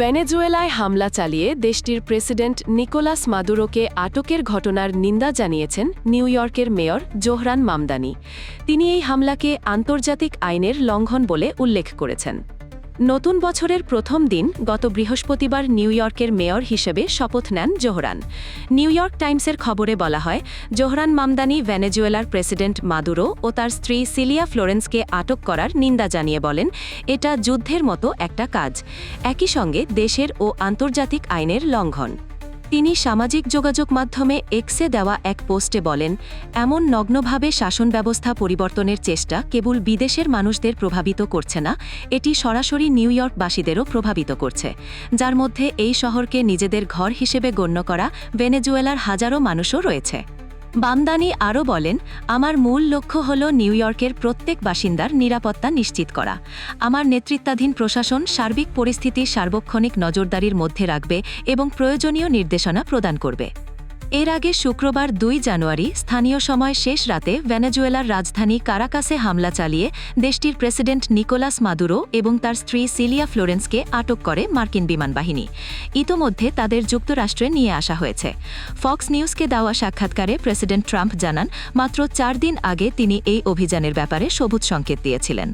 ভেনেজুয়েলায় হামলা চালিয়ে দেশটির প্রেসিডেন্ট নিকোলাস মাদুরোকে আটকের ঘটনার নিন্দা জানিয়েছেন নিউ ইয়র্কের মেয়র জোহরান মামদানি। তিনি এই হামলাকে আন্তর্জাতিক আইনের লঙ্ঘন বলে উল্লেখ করেছেন। নতুন বছরের প্রথম দিন গত বৃহস্পতিবার নিউ ইয়র্কের মেয়র হিসেবে শপথ নেন জোহরান। নিউ ইয়র্ক টাইমসের খবরে বলা হয়, জোহরান মামদানি ভেনেজুয়েলার প্রেসিডেন্ট মাদুরো ও তার স্ত্রী সিলিয়া ফ্লোরেন্সকে আটক করার নিন্দা জানিয়ে বলেন, এটা যুদ্ধের মতো একটা কাজ। একই সঙ্গে দেশের ও আন্তর্জাতিক আইনের লঙ্ঘন। তিনি সামাজিক যোগাযোগ মাধ্যমে এক্সে দেওয়া এক পোস্টে বলেন, এমন নগ্নভাবে শাসন ব্যবস্থা পরিবর্তনের চেষ্টা কেবল বিদেশের মানুষদের প্রভাবিত করছে না, এটি সরাসরি নিউ ইয়র্কবাসীদেরও প্রভাবিত করছে। যার মধ্যে এই শহরকে নিজেদের ঘর হিসেবে গণ্য করা ভেনেজুয়েলার হাজারো মানুষও রয়েছে। বামদানি আরও বলেন, আমার মূল লক্ষ্য হল নিউ ইয়র্কের প্রত্যেক বাসিন্দার নিরাপত্তা নিশ্চিত করা। আমার নেতৃত্বাধীন প্রশাসন সার্বিক পরিস্থিতি সার্বক্ষণিক নজরদারির মধ্যে রাখবে এবং প্রয়োজনীয় নির্দেশনা প্রদান করবে। এর আগে শুক্রবার দুই জানুয়ারি স্থানীয় সময় শেষ রাতে ভেনেজুয়েলার রাজধানী কারাকাসে হামলা চালিয়ে দেশটির প্রেসিডেন্ট নিকোলাস মাদুরো এবং তার স্ত্রী সিলিয়া ফ্লোরেন্সকে আটক করে মার্কিন বিমান বাহিনী ইতোমধ্যে তাদের যুক্তরাষ্ট্রে নিয়ে আসা হয়েছে। ফক্স নিউজকে দেওয়া সাক্ষাৎকারে প্রেসিডেন্ট ট্রাম্প জানান, মাত্র চার দিন আগে তিনি এই অভিযানের ব্যাপারে সবুজ সংকেত দিয়েছিলেন।